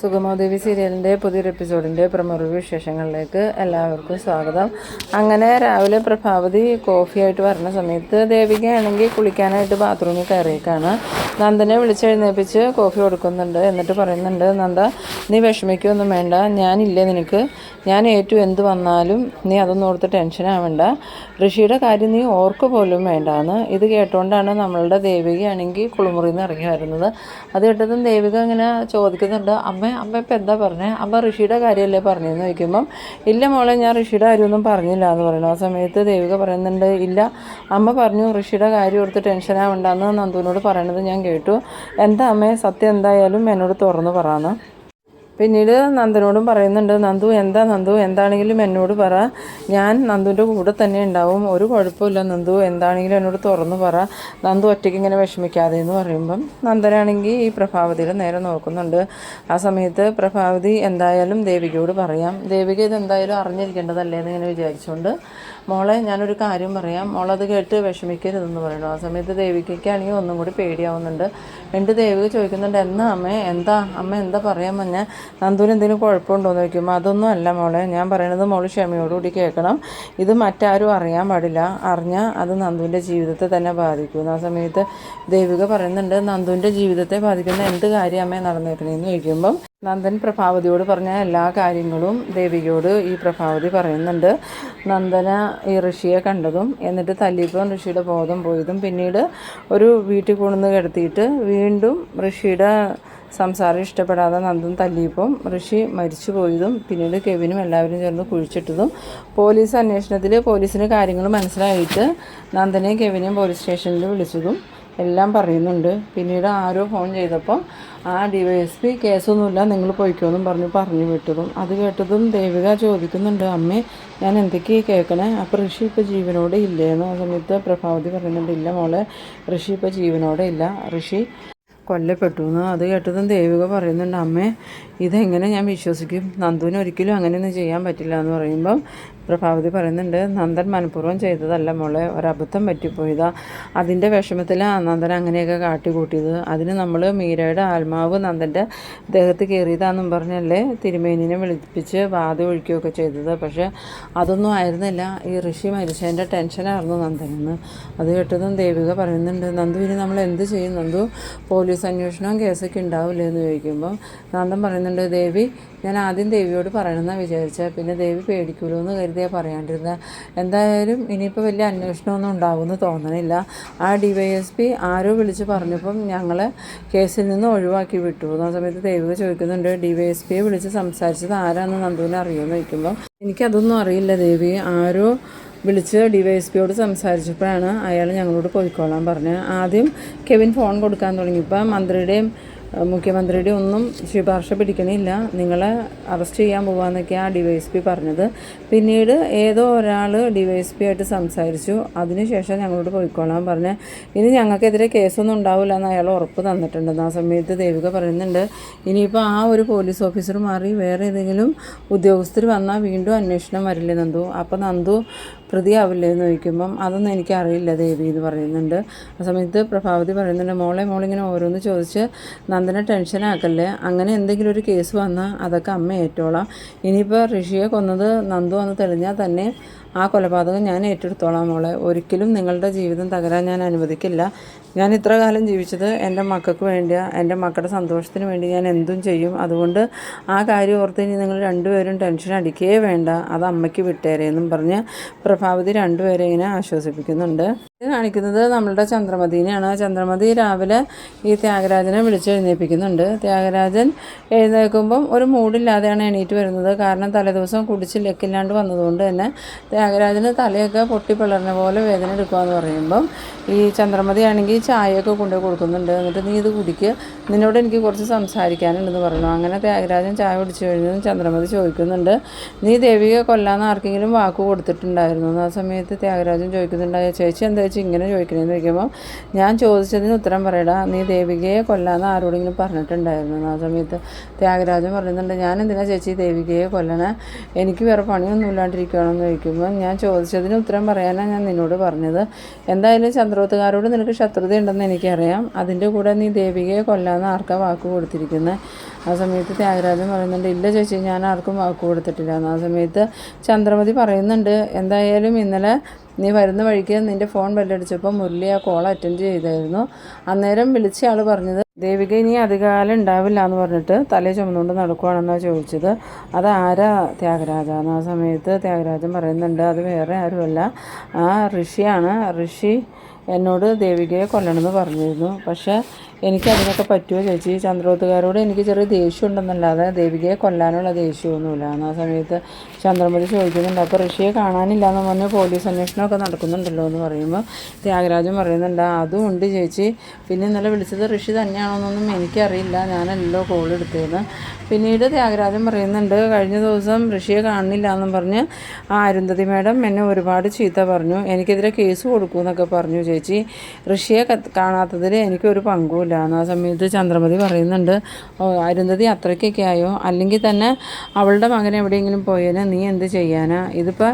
സുഗമോദേവി സീരിയലിന്റെ പുതിയൊരു എപ്പിസോഡിന്റെ പ്രമുഖ വിശേഷങ്ങളിലേക്ക് എല്ലാവർക്കും സ്വാഗതം. അങ്ങനെ രാവിലെ പ്രഭാവതി കോഫിയായിട്ട് വരുന്ന സമയത്ത് ദേവികയാണെങ്കിൽ കുളിക്കാനായിട്ട് ബാത്റൂമിൽ കയറിയേക്കാണ്. നന്ദനെ വിളിച്ചെഴുന്നേപ്പിച്ച് കോഫി കൊടുക്കുന്നുണ്ട് എന്നിട്ട് പറയുന്നുണ്ട് നന്ദ നീ വിഷമിക്കൊന്നും വേണ്ട. ഞാനില്ലേ നിനക്ക്. ഞാൻ ഏറ്റു എന്ത് വന്നാലും നീ അതൊന്നും ഓർത്ത് ടെൻഷൻ ആവേണ്ട. ഋഷിയുടെ കാര്യം നീ ഓർക്ക് പോലും വേണ്ടാന്ന്. ഇത് കേട്ടുകൊണ്ടാണ് നമ്മളുടെ ദേവികയാണെങ്കിൽ കുളിമുറിയിൽ നിന്ന് ഇറങ്ങി വരുന്നത്. അത് കേട്ടതും ദേവിക ഇങ്ങനെ ചോദിക്കുന്നുണ്ട് അമ്മ അമ്മ ഇപ്പം എന്താ പറഞ്ഞത് അമ്മ ഋഷിയുടെ കാര്യമല്ലേ പറഞ്ഞതെന്ന് ചോദിക്കുമ്പം ഇല്ല മോളെ ഞാൻ ഋഷിയുടെ കാര്യമൊന്നും പറഞ്ഞില്ല എന്ന് പറയുന്നു. ആ സമയത്ത് ദേവിക പറയുന്നുണ്ട് ഇല്ല അമ്മ പറഞ്ഞു ഋഷിയുടെ കാര്യം ഓർത്ത് ടെൻഷൻ ആവണ്ടെന്ന് നന്ദുവിനോട് പറയണത് ഞാൻ കേട്ടു. എന്താ അമ്മയെ സത്യം എന്തായാലും എന്നോട് തുറന്നു പറയാന്ന് പിന്നീട് നന്ദനോടും പറയുന്നുണ്ട് നന്ദു എന്താ നന്ദു? എന്താണെങ്കിലും എന്നോട് പറ. ഞാൻ നന്ദുവിന്റെ കൂടെ തന്നെ ഉണ്ടാവും. ഒരു കുഴപ്പമില്ല നന്ദു. എന്താണെങ്കിലും എന്നോട് തുറന്നു പറ. നന്ദു ഒറ്റയ്ക്ക് ഇങ്ങനെ വിഷമിക്കാതെ എന്ന് പറയുമ്പം നന്ദനാണെങ്കിൽ ഈ പ്രഭാവതിയുടെ നേരെ നോക്കുന്നുണ്ട്. ആ സമയത്ത് പ്രഭാവതി എന്തായാലും ദേവികയോട് പറയാം. ദേവിക ഇത് എന്തായാലും അറിഞ്ഞിരിക്കേണ്ടതല്ലേ എന്ന് ഇങ്ങനെ വിചാരിച്ചുകൊണ്ട് മോളെ ഞാനൊരു കാര്യം പറയാം. മോളത് കേട്ട് വിഷമിക്കരുതെന്ന് പറയുന്നു. ആ സമയത്ത് ദേവികയ്ക്കാണെങ്കിൽ ഒന്നും കൂടി പേടിയാവുന്നുണ്ട്. എന്നിട്ട് ദേവിക ചോദിക്കുന്നുണ്ട് എന്നാ അമ്മേ എന്താ? അമ്മ എന്താ പറയാൻ മഞ്ഞ നന്ദുവിന് എന്തെങ്കിലും കുഴപ്പമുണ്ടോ എന്ന് ചോദിക്കുമ്പോൾ അതൊന്നും അല്ല മോളെ ഞാൻ പറയണത് മോൾ ക്ഷമയോടുകൂടി കേൾക്കണം. ഇത് മറ്റാരും അറിയാൻ പാടില്ല. അറിഞ്ഞാൽ അത് നന്ദുവിന്റെ ജീവിതത്തെ തന്നെ ബാധിക്കും. ആ സമയത്ത് ദേവിക പറയുന്നുണ്ട് നന്ദുവിന്റെ ജീവിതത്തെ ബാധിക്കുന്ന എന്ത് കാര്യം അമ്മേ നടന്നേക്കണേന്ന് ചോദിക്കുമ്പം നന്ദൻ പ്രഭാവതിയോട് പറഞ്ഞ എല്ലാ കാര്യങ്ങളും ദേവികയോട് ഈ പ്രഭാവതി പറയുന്നുണ്ട്. നന്ദന ഈ ഋഷിയെ കണ്ടതും എന്നിട്ട് തല്ലിപ്പം ഋഷിയുടെ ബോധം പോയതും പിന്നീട് ഒരു വീട്ടിൽ കൊണ്ടുവന്ന് കിടത്തിയിട്ട് വീണ്ടും ഋഷിയുടെ സംസാരം ഇഷ്ടപ്പെടാതെ നന്ദൻ തല്ലിയപ്പം ഋഷി മരിച്ചു പോയതും പിന്നീട് കെവിനും എല്ലാവരും ചേർന്ന് കുഴിച്ചിട്ടതും. പോലീസ് അന്വേഷണത്തിൽ പോലീസിന് കാര്യങ്ങൾ മനസ്സിലായിട്ട് നന്ദനെയും കെവിനെയും പോലീസ് സ്റ്റേഷനിൽ വിളിച്ചതും എല്ലാം പറയുന്നുണ്ട്. പിന്നീട് ആരോ ഫോൺ ചെയ്തപ്പോൾ ആ ഡി വൈ എസ് പി കേസൊന്നുമില്ല നിങ്ങൾ പോയിക്കോന്നും പറഞ്ഞു പറഞ്ഞു വിട്ടതും. അത് കേട്ടതും ദേവിക ചോദിക്കുന്നുണ്ട് അമ്മേ ഞാൻ എന്തൊക്കെയാണ് കേൾക്കണേ അപ്പോൾ ഋഷി ഇപ്പോൾ ജീവനോടെ ഇല്ലേന്ന് ആ സമയത്ത് പ്രഭാവതി പറയുന്നുണ്ട് ഇല്ല മോളെ ഋഷി ഇപ്പോൾ ജീവനോടെ ഇല്ല. ഋഷി കൊല്ലപ്പെട്ടു എന്ന് അത് കേട്ടതും ദേവിക പറയുന്നുണ്ട് അമ്മേ ഇതെങ്ങനെ ഞാൻ വിശ്വസിക്കും? നന്ദുവിന് ഒരിക്കലും അങ്ങനെയൊന്നും ചെയ്യാൻ പറ്റില്ല എന്ന് പറയുമ്പം പ്രഭാവതി പറയുന്നുണ്ട് നന്ദൻ മനഃപൂർവം ചെയ്തതല്ല മോളെ ഒരബദ്ധം പറ്റിപ്പോയതാ. അതിന്റെ വിഷമത്തിലാണ് നന്ദൻ അങ്ങനെയൊക്കെ കാട്ടിക്കൂട്ടിയത്. അതിന് നമ്മൾ മീരയുടെ ആത്മാവ് നന്ദന്റെ ദേഹത്ത് കയറിയതാണെന്നും പറഞ്ഞല്ലേ? തിരുമേനിനെ വിളിപ്പിച്ച് വാത ഒഴിക്കുകയൊക്കെ ചെയ്തത്. പക്ഷേ അതൊന്നും ആയിരുന്നില്ല. ഈ ഋഷി മരിച്ചതിന്റെ ടെൻഷനായിരുന്നു നന്ദനെന്ന്. അത് കേട്ടതും ദേവിക പറയുന്നുണ്ട് നന്ദു ഇനി നമ്മൾ എന്ത് ചെയ്യും? നന്ദു പോലീസ് അന്വേഷണവും കേസൊക്കെ ഉണ്ടാവില്ലേ? എന്ന് ചോദിക്കുമ്പോൾ നന്ദൻ പറയുന്നുണ്ട് ദേവി ഞാൻ ആദ്യം ദേവിയോട് പറയണമെന്നാണ് വിചാരിച്ചത് പിന്നെ ദേവി പേടിക്കുമല്ലോ എന്ന് കരുതിയാണ് പറയാണ്ടിരുന്നത് എന്തായാലും ഇനിയിപ്പോൾ വലിയ അന്വേഷണമൊന്നും ഉണ്ടാവുമെന്ന് തോന്നണില്ല. ആ ഡി വൈ എസ് പി ആരോ വിളിച്ച് പറഞ്ഞപ്പം ഞങ്ങൾ കേസിൽ നിന്ന് ഒഴിവാക്കി വിട്ടു. ആ സമയത്ത് ദൈവം ചോദിക്കുന്നുണ്ട് ഡി വൈ എസ് പിയെ വിളിച്ച് സംസാരിച്ചത് ആരാന്ന് നന്ദുവിനെ അറിയുമെന്ന് ചോദിക്കുമ്പോൾ എനിക്കതൊന്നും അറിയില്ല ദേവി. ആരോ വിളിച്ച് ഡി വൈ എസ് പിയോട് സംസാരിച്ചപ്പോഴാണ് അയാൾ ഞങ്ങളോട് പോയിക്കോളാൻ പറഞ്ഞത്. ആദ്യം കെവിൻ ഫോൺ കൊടുക്കാൻ തുടങ്ങിയപ്പോൾ മന്ത്രിയുടെയും മുഖ്യമന്ത്രിയുടെ ഒന്നും ശുപാർശ പിടിക്കണില്ല. നിങ്ങളെ അറസ്റ്റ് ചെയ്യാൻ പോകാമെന്നൊക്കെയാണ് ആ ഡി വൈ എസ് പി പറഞ്ഞത്. പിന്നീട് ഏതോ ഒരാൾ ഡി വൈ എസ് പി ആയിട്ട് സംസാരിച്ചു. അതിനുശേഷം ഞങ്ങളോട് പോയിക്കോളാൻ പറഞ്ഞ്. ഇനി ഞങ്ങൾക്കെതിരെ കേസൊന്നും ഉണ്ടാവില്ല എന്ന് അയാൾ ഉറപ്പ് തന്നിട്ടുണ്ട്. ആ സമയത്ത് ദേവിക പറയുന്നുണ്ട് ഇനിയിപ്പോൾ ആ ഒരു പോലീസ് ഓഫീസർ മാറി വേറെ ഏതെങ്കിലും ഉദ്യോഗസ്ഥർ വന്നാൽ വീണ്ടും അന്വേഷണം വരില്ലേ നന്ദു? അപ്പോൾ നന്ദു പ്രതിയാവില്ലേ എന്ന് ചോദിക്കുമ്പം അതൊന്നും എനിക്കറിയില്ല ദേവി എന്ന് പറയുന്നുണ്ട്. ആ സമയത്ത് പ്രഭാവതി പറയുന്നുണ്ട് മോളെ മോളിങ്ങനെ ഓരോന്ന് ചോദിച്ച് നന്ദനെ ടെൻഷനാക്കല്ലേ അങ്ങനെ എന്തെങ്കിലും ഒരു കേസ് വന്നാൽ അതൊക്കെ അമ്മ ഏറ്റോളാം. ഇനിയിപ്പോൾ ഋഷിയെ കൊന്നത് നന്ദു എന്ന് തെളിഞ്ഞാൽ തന്നെ ആ കൊലപാതകം ഞാൻ ഏറ്റെടുത്തോളാം മോളെ. ഒരിക്കലും നിങ്ങളുടെ ജീവിതം തകരാൻ ഞാൻ അനുവദിക്കില്ല. ഞാൻ ഇത്ര കാലം ജീവിച്ചത് എന്റെ മക്കൾക്ക് വേണ്ടിയാണ് എന്റെ മക്കളുടെ സന്തോഷത്തിന് വേണ്ടി ഞാൻ എന്തും ചെയ്യും. അതുകൊണ്ട് ആ കാര്യം ഓർത്ത് ഇനി നിങ്ങൾ രണ്ടുപേരും ടെൻഷൻ അടിക്കേ വേണ്ട. അത് അമ്മയ്ക്ക് വിട്ടേരെ എന്നും പറഞ്ഞ് പ്രഭാവതി രണ്ടുപേരെ ഇങ്ങനെ ആശ്വസിപ്പിക്കുന്നുണ്ട്. ഇത് കാണിക്കുന്നത് നമ്മളുടെ ചന്ദ്രമതിനെയാണ്. ചന്ദ്രമതി രാവിലെ ഈ ത്യാഗരാജനെ വിളിച്ച് എഴുന്നേൽപ്പിക്കുന്നുണ്ട്. ത്യാഗരാജൻ എഴുന്നേൽക്കുമ്പം ഒരു മൂടില്ലാതെയാണ് എണീറ്റ് വരുന്നത്. കാരണം തലേദിവസം കുടിച്ച് ലക്കില്ലാണ്ട് വന്നതുകൊണ്ട് തന്നെ ത്യാഗരാജന് തലയൊക്കെ പൊട്ടി പോലെ വേദന എടുക്കുകയെന്ന് പറയുമ്പം ഈ ചന്ദ്രമതി ആണെങ്കിൽ ചായയൊക്കെ കൊണ്ടുപോയി കൊടുക്കുന്നുണ്ട്. എന്നിട്ട് നീ ഇത് കുടിക്കുക നിന്നോട് എനിക്ക് കുറച്ച് സംസാരിക്കാനുണ്ടെന്ന് പറഞ്ഞു. അങ്ങനെ ത്യാഗരാജൻ ചായ കുടിച്ചു കഴിഞ്ഞതും ചന്ദ്രമതി ചോദിക്കുന്നുണ്ട്. നീ ദേവിയെ കൊല്ലാന്ന് ആർക്കെങ്കിലും വാക്ക് കൊടുത്തിട്ടുണ്ടായിരുന്നു? ആ സമയത്ത് ത്യാഗരാജൻ ചോദിക്കുന്നുണ്ടായ ചേച്ചി എന്താ ചേച്ചി ഇങ്ങനെ ചോദിക്കണേന്ന് ചോദിക്കുമ്പോൾ ഞാൻ ചോദിച്ചതിന് ഉത്തരം പറയടാ നീ ദേവികയെ കൊല്ലാന്ന് ആരോടെങ്കിലും പറഞ്ഞിട്ടുണ്ടായിരുന്നു ആ സമയത്ത്? ത്യാഗരാജൻ പറയുന്നുണ്ട് ഞാൻ എന്തിനാ ചേച്ചി ദേവികയെ കൊല്ലണ? എനിക്ക് വേറെ പണിയൊന്നും ഇല്ലാണ്ടിരിക്കുകയാണെന്ന് ചോദിക്കുമ്പോൾ ഞാൻ ചോദിച്ചതിന് ഉത്തരം പറയാനാണ് ഞാൻ നിന്നോട് പറഞ്ഞത്. എന്തായാലും ചന്ദ്രോത്തുകാരോട് നിനക്ക് ശത്രുതയുണ്ടെന്ന് എനിക്കറിയാം. അതിന്റെ കൂടെ നീ ദേവികയെ കൊല്ലാന്ന് ആർക്കാ വാക്ക് കൊടുത്തിരിക്കുന്നത് ആ സമയത്ത് ത്യാഗരാജൻ പറയുന്നുണ്ട് ഇല്ല ചേച്ചി ഞാൻ ആർക്കും വാക്ക് കൊടുത്തിട്ടില്ല ആ സമയത്ത് ചന്ദ്രമതി പറയുന്നുണ്ട് എന്തായാലും ഇന്നലെ നീ വരുന്ന വഴിക്ക് നിന്റെ ഫോൺ ബെല്ലടിച്ചപ്പോൾ മുരളി ആ കോൾ അറ്റൻഡ് ചെയ്തായിരുന്നു. അന്നേരം വിളിച്ച ആൾ പറഞ്ഞത് ദേവിക ഇനി അധികകാലം ഉണ്ടാവില്ല എന്ന് പറഞ്ഞിട്ട് തലേ ചുമന്നുകൊണ്ട് നടക്കുവാണെന്നാണ് ചോദിച്ചത്. അത് ആരാ ത്യാഗരാജ ആ സമയത്ത് ത്യാഗരാജൻ പറയുന്നുണ്ട് അത് വേറെ ആരുമല്ല. ആ ഋഷിയാണ്. ഋഷി എന്നോട് ദേവികയെ കൊല്ലണമെന്ന് പറഞ്ഞിരുന്നു. പക്ഷേ എനിക്ക് അതിനൊക്കെ പറ്റുമോ ചേച്ചി ചന്ദ്രോത്തുകാരോട് എനിക്ക് ചെറിയ ദേഷ്യം ഉണ്ടെന്നല്ലാതെ ദേവികയെ കൊല്ലാനുള്ള ദേഷ്യമൊന്നുമില്ല. ആ സമയത്ത് ചന്ദ്രമതി ചോദിക്കുന്നുണ്ട് അപ്പോൾ ഋഷിയെ കാണാനില്ല എന്ന് പറഞ്ഞ് പോലീസ് അന്വേഷണമൊക്കെ നടക്കുന്നുണ്ടല്ലോ? എന്ന് പറയുമ്പോൾ ത്യാഗരാജൻ പറയുന്നുണ്ട് അതും ഉണ്ട് ചേച്ചി. പിന്നെ ഇന്നലെ വിളിച്ചത് ഋഷി തന്നെയാണോന്നൊന്നും എനിക്കറിയില്ല. ഞാനല്ലോ കോൾ എടുത്തത് പിന്നീട് ത്യാഗരാജൻ പറയുന്നുണ്ട് കഴിഞ്ഞ ദിവസം ഋഷിയെ കാണുന്നില്ല എന്നും പറഞ്ഞ് ആ അരുന്ധതി മേഡം എന്നെ ഒരുപാട് ചീത്ത പറഞ്ഞു. എനിക്കെതിരെ കേസ് കൊടുക്കുമെന്നൊക്കെ പറഞ്ഞു ചേച്ചി. ഋഷിയെ കാണാത്തതിൽ എനിക്കൊരു പങ്കുമില്ല. എന്ന് ആ സമയത്ത് ചന്ദ്രമതി പറയുന്നുണ്ട് അരുന്ധതി അത്രയ്ക്കൊക്കെ ആയോ? അല്ലെങ്കിൽ തന്നെ അവളുടെ മകൻ എവിടെയെങ്കിലും പോയേനെ? നീ എന്ത് ചെയ്യാനാ? ഇതിപ്പോൾ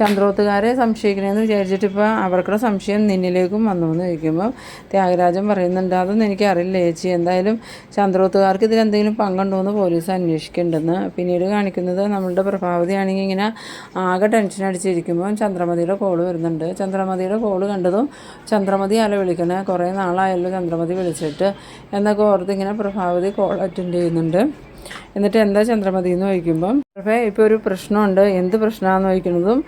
ചന്ദ്രോത്തുകാരെ സംശയിക്കണമെന്ന് വിചാരിച്ചിട്ട് ഇപ്പോൾ അവർക്കുള്ള സംശയം നിന്നിലേക്കും വന്നു എന്ന് ചോദിക്കുമ്പോൾ ത്യാഗരാജൻ പറയുന്നുണ്ട് അതൊന്നും എനിക്കറിയില്ല ചേച്ചി എന്തായാലും ചന്ദ്രോത്തുകാർക്ക് ഇതിലെന്തെങ്കിലും പങ്കുണ്ടോ എന്ന് പോലീസ് അന്വേഷിക്കേണ്ടെന്ന് പിന്നീട് കാണിക്കുന്നത് നമ്മളുടെ പ്രഭാവതിയാണെങ്കിൽ ഇങ്ങനെ ആകെ ടെൻഷൻ അടിച്ചിരിക്കുമ്പോൾ ചന്ദ്രമതിയുടെ കോൾ വരുന്നുണ്ട്. ചന്ദ്രമതിയുടെ കോൾ കണ്ടതും ചന്ദ്രമതി അല വിളിക്കണേ. കുറേ നാളായല്ലോ ചന്ദ്രമതി വിളിച്ചിട്ട് എന്നൊക്കെ ഓർത്ത് ഇങ്ങനെ പ്രഭാവതി കോൾ അറ്റൻഡ് ചെയ്യുന്നുണ്ട്. എന്നിട്ട് എന്താ ചന്ദ്രമതി എന്ന് ചോദിക്കുമ്പം പ്രഭേ ഇപ്പോൾ ഒരു പ്രശ്നമുണ്ട്. എന്ത് പ്രശ്നമാണെന്ന് ചോദിക്കുന്നതും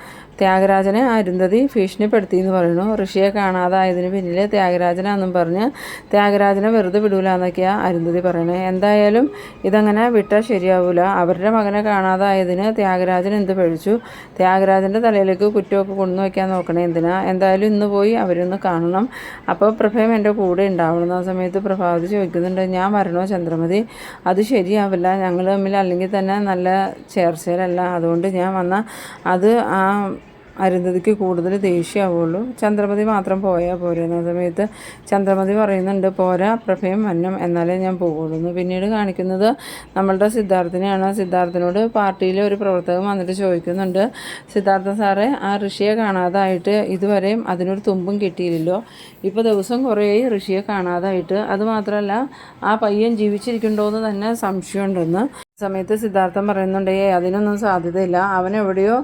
ത്യാഗരാജനെ അരുന്ധതി ഭീഷണിപ്പെടുത്തി എന്ന് പറയുന്നു. ഋഷിയെ കാണാതായതിന് പിന്നിൽ ത്യാഗരാജനാന്നും പറഞ്ഞ് ത്യാഗരാജനെ വെറുതെ വിടൂല എന്നൊക്കെയാണ് അരുന്ധതി പറയണേ എന്തായാലും ഇതങ്ങനെ വിട്ടാൽ ശരിയാവില്ല അവരുടെ മകനെ കാണാതായതിന് ത്യാഗരാജൻ എന്ത് പഴിച്ചു ത്യാഗരാജന്റെ തലയിലേക്ക് കുറ്റമൊക്കെ കൊണ്ടു വയ്ക്കാൻ നോക്കണേ എന്തിനാ? എന്തായാലും ഇന്ന് പോയി അവരൊന്ന് കാണണം. അപ്പോൾ പ്രഭയം എന്റെ കൂടെ ഉണ്ടാവണം ആ സമയത്ത് പ്രഭാവതി ചോദിക്കുന്നുണ്ട്. ഞാൻ വരണോ ചന്ദ്രമതി? അത് ശരിയാവില്ല. ഞങ്ങൾ തമ്മിൽ അല്ലെങ്കിൽ തന്നെ നല്ല ചേർച്ചയിലല്ല. അതുകൊണ്ട് ഞാൻ വന്ന അത് ആ അരുന്ധതിക്ക് കൂടുതൽ ദേഷ്യമാവുള്ളൂ ചന്ദ്രമതി മാത്രം പോയാൽ പോരുന്ന സമയത്ത് ചന്ദ്രമതി പറയുന്നുണ്ട് പോരാ പ്രഭയം മന്നം എന്നാലേ ഞാൻ പോകുള്ളൂ പിന്നീട് കാണിക്കുന്നത് നമ്മളുടെ സിദ്ധാർത്ഥിനെയാണ്. സിദ്ധാർത്ഥിനോട് പാർട്ടിയിലെ ഒരു പ്രവർത്തകൻ വന്നിട്ട് ചോദിക്കുന്നുണ്ട് സിദ്ധാർത്ഥ സാറേ ആ ഋഷിയെ കാണാതായിട്ട് ഇതുവരെയും അതിനൊരു തുമ്പും കിട്ടിയില്ലല്ലോ. ഇപ്പോൾ ദിവസം കുറേ ഋഷിയെ കാണാതായിട്ട്. അതുമാത്രമല്ല ആ പയ്യൻ ജീവിച്ചിരിക്കുന്നുണ്ടോ എന്ന് തന്നെ സംശയമുണ്ടെന്ന് സമയത്ത് സിദ്ധാർത്ഥൻ പറയുന്നുണ്ട് ഏ അതിനൊന്നും സാധ്യതയില്ല. അവൻ എവിടെയോ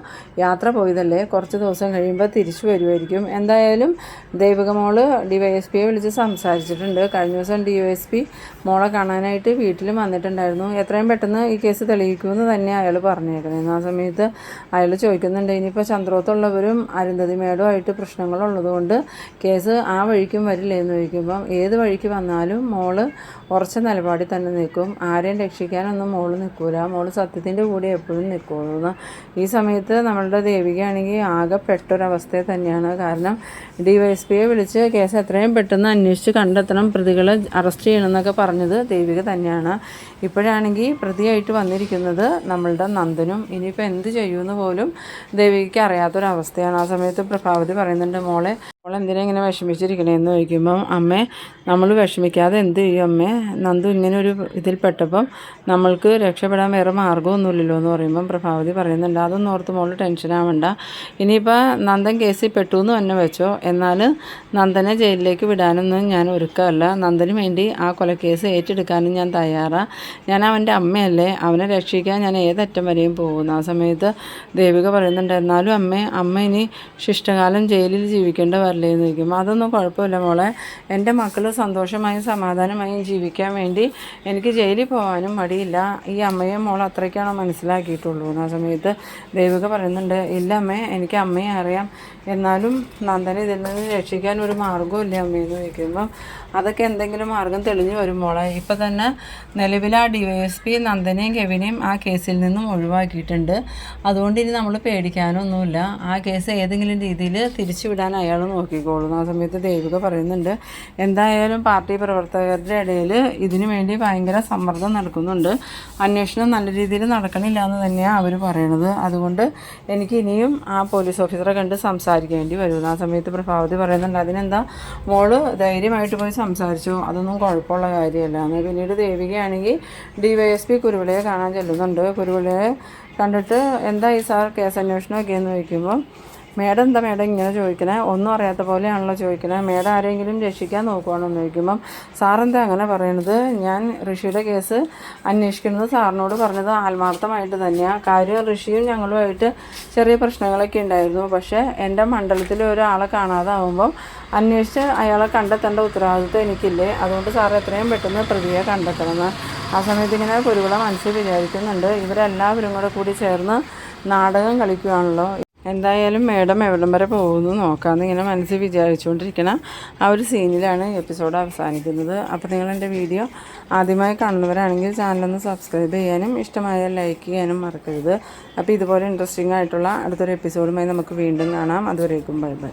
യാത്ര പോയതല്ലേ. കുറച്ച് ദിവസം കഴിയുമ്പോൾ തിരിച്ചു വരുമായിരിക്കും എന്തായാലും ദൈവിക മോൾ ഡി വൈ എസ് പിയെ വിളിച്ച് സംസാരിച്ചിട്ടുണ്ട്. കഴിഞ്ഞ ദിവസം ഡി വൈ എസ് പി മോളെ കാണാനായിട്ട് വീട്ടിലും വന്നിട്ടുണ്ടായിരുന്നു. എത്രയും പെട്ടെന്ന് ഈ കേസ് തെളിയിക്കുമെന്ന് തന്നെ അയാൾ പറഞ്ഞേക്കുന്നത് ആ സമയത്ത് അയാൾ ചോദിക്കുന്നുണ്ട് ഇനിയിപ്പോൾ ചന്ദ്രോത്തുള്ളവരും അരുന്ധതി മേഡുമായിട്ട് പ്രശ്നങ്ങളുള്ളതുകൊണ്ട് കേസ് ആ വഴിക്കും വരില്ലേ? എന്ന് ചോദിക്കുമ്പം ഏത് വഴിക്ക് വന്നാലും മോൾ ഉറച്ച നിലപാടിൽ തന്നെ നിൽക്കും. ആരെയും രക്ഷിക്കാനൊന്നും മോൾ നിൽക്കൂല മോൾ സത്യത്തിന്റെ കൂടെ എപ്പോഴും നിൽക്കുള്ളൂ ഈ സമയത്ത് നമ്മളുടെ ദേവികയാണെങ്കിൽ ആകെ പെട്ടൊരവസ്ഥയെ തന്നെയാണ്. കാരണം ഡി വൈ എസ് പിയെ വിളിച്ച് കേസ് എത്രയും പെട്ടെന്ന് അന്വേഷിച്ച് കണ്ടെത്തണം. പ്രതികളെ അറസ്റ്റ് ചെയ്യണമെന്നൊക്കെ പറഞ്ഞത് ദേവിക തന്നെയാണ്. ഇപ്പോഴാണെങ്കിൽ പ്രതിയായിട്ട് വന്നിരിക്കുന്നത് നമ്മളുടെ നന്ദനും. ഇനിയിപ്പോൾ എന്ത് ചെയ്യുമെന്ന് പോലും ദേവികയ്ക്ക് അറിയാത്തൊരവസ്ഥയാണ്. ആ സമയത്ത് പ്രഭാവതി പറയുന്നുണ്ട് മോളെ മോൾ എന്തിനാ ഇങ്ങനെ വിഷമിച്ചിരിക്കണേന്ന് ചോദിക്കുമ്പം അമ്മേ നമ്മൾ വിഷമിക്കാതെ എന്ത് ചെയ്യും അമ്മേ? നന്ദു ഇങ്ങനെ ഒരു ഇതിൽ പെട്ടപ്പം നമ്മൾക്ക് രക്ഷപ്പെടാൻ വേറെ മാർഗമൊന്നുമില്ലല്ലോ എന്ന് പറയുമ്പം പ്രഭാവതി പറയുന്നുണ്ട്. അതൊന്നും ഓർത്ത് മോൾ ടെൻഷൻ ആവണ്ട. ഇനിയിപ്പോൾ നന്ദൻ കേസിൽ പെട്ടു എന്ന് തന്നെ വെച്ചോ. എന്നാൽ നന്ദനെ ജയിലിലേക്ക് വിടാനൊന്നും ഞാൻ ഒരുക്കമല്ല. നന്ദന് വേണ്ടി ആ കൊലക്കേസ് ഏറ്റെടുക്കാനും ഞാൻ തയ്യാറാണ് ഞാൻ അവന്റെ അമ്മയല്ലേ. അവനെ രക്ഷിക്കാൻ ഞാൻ ഏതറ്റം വരെയും പോകുന്നു. ആ സമയത്ത് ദേവിക പറയുന്നുണ്ട് എന്നാലും അമ്മേ അമ്മ ഇനി ശിഷ്ടകാലം ജയിലിൽ ജീവിക്കേണ്ട വരില്ലേ എന്ന് ചോദിക്കും അതൊന്നും കുഴപ്പമില്ല മോളെ. എന്റെ മക്കൾ സന്തോഷമായും സമാധാനമായും ജീവിക്കാൻ വേണ്ടി എനിക്ക് ജയിലിൽ പോകാനും മടിയില്ല. ഈ അമ്മയെ മോൾ അത്രയ്ക്കാണോ മനസ്സിലാക്കിയിട്ടുള്ളൂ. ആ സമയത്ത് ദേവിക പറയുന്നുണ്ട് ഇല്ല അമ്മേ എനിക്ക് അമ്മയെ അറിയാം. എന്നാലും നന്ദനെ ഇതിൽ നിന്ന് രക്ഷിക്കാൻ ഒരു മാർഗമില്ല അമ്മയെന്ന് ചോദിക്കുമ്പം അതൊക്കെ എന്തെങ്കിലും മാർഗം തെളിഞ്ഞു വരുമ്പോളെ ഇപ്പം തന്നെ നിലവിലെ ആ ഡി വൈ എസ് പി നന്ദനെയും കെവിനെയും ആ കേസിൽ നിന്നും ഒഴിവാക്കിയിട്ടുണ്ട്. അതുകൊണ്ട് ഇനി നമ്മൾ പേടിക്കാനൊന്നുമില്ല. ആ കേസ് ഏതെങ്കിലും രീതിയിൽ തിരിച്ചുവിടാൻ അയാൾ നോക്കിക്കോളും. ആ സമയത്ത് ദേവിക പറയുന്നുണ്ട് എന്തായാലും പാർട്ടി പ്രവർത്തകരുടെ ഇടയിൽ ഇതിനു വേണ്ടി ഭയങ്കര സമ്മർദ്ദം നടക്കുന്നുണ്ട്. അന്വേഷണം നല്ല രീതിയിൽ നടക്കണില്ല എന്ന് തന്നെയാണ് അവർ പറയണത്. അതുകൊണ്ട് എനിക്ക് ഇനിയും ആ പോലീസ് ഓഫീസറെ കണ്ട് സംസാരിക്കേണ്ടി വരും. ആ സമയത്ത് പ്രഭാവതി പറയുന്നുണ്ട് അതിനെന്താ? മോൾ ധൈര്യമായിട്ട് പോയി സംസാരിച്ചു. അതൊന്നും കുഴപ്പമുള്ള കാര്യമല്ല. എന്ന് പിന്നീട് ദേവികയാണെങ്കിൽ ഡി വൈ എസ് പി കുരുവിളയെ കാണാൻ ചെല്ലുന്നുണ്ട്. കുരുവിളയെ കണ്ടിട്ട് എന്താ ഈ സാർ? കേസ് എന്ന് ചോദിക്കുമ്പോൾ മേഡം എന്താ മേഡം ഇങ്ങനെ ചോദിക്കണേ? ഒന്നും അറിയാത്ത പോലെയാണല്ലോ ചോദിക്കണേ. മേഡം ആരെങ്കിലും രക്ഷിക്കാൻ നോക്കുവാണെന്ന് ചോദിക്കുമ്പം സാറെന്താ അങ്ങനെ പറയണത്? ഞാൻ ഋഷിയുടെ കേസ് അന്വേഷിക്കുന്നത് സാറിനോട് പറഞ്ഞത് ആത്മാർത്ഥമായിട്ട് തന്നെയാണ് കാര്യം ഋഷിയും ഞങ്ങളുമായിട്ട് ചെറിയ പ്രശ്നങ്ങളൊക്കെ ഉണ്ടായിരുന്നു. പക്ഷേ എന്റെ മണ്ഡലത്തിൽ ഒരാളെ കാണാതാവുമ്പം അന്വേഷിച്ച് അയാളെ കണ്ടെത്തേണ്ട ഉത്തരവാദിത്വം എനിക്കില്ലേ. അതുകൊണ്ട് സാർ എത്രയും പെട്ടെന്ന് പ്രതിയെ കണ്ടെത്തണമെന്ന്. ആ സമയത്ത് ഇങ്ങനെ കുരുവിള മനസ്സിൽ വിചാരിക്കുന്നുണ്ട്. ഇവരെല്ലാവരും കൂടെ കൂടി ചേർന്ന് നാടകം കളിക്കുകയാണല്ലോ എന്തായാലും മേഡം എവിടം വരെ പോകുന്നു നോക്കാമെന്ന് ഇങ്ങനെ മനസ്സിൽ വിചാരിച്ചുകൊണ്ടിരിക്കണ ആ ഒരു സീനിലാണ് എപ്പിസോഡ് അവസാനിക്കുന്നത്. അപ്പോൾ നിങ്ങൾ എന്റെ വീഡിയോ ആദ്യമായി കാണുന്നവരാണെങ്കിൽ ചാനലൊന്ന് സബ്സ്ക്രൈബ് ചെയ്യാനും ഇഷ്ടമായാൽ ലൈക്ക് ചെയ്യാനും മറക്കരുത്. അപ്പോൾ ഇതുപോലെ ഇൻട്രസ്റ്റിംഗ് ആയിട്ടുള്ള അടുത്തൊരു എപ്പിസോഡുമായി നമുക്ക് വീണ്ടും കാണാം. അതുവരേക്കും ബൈ ബൈ.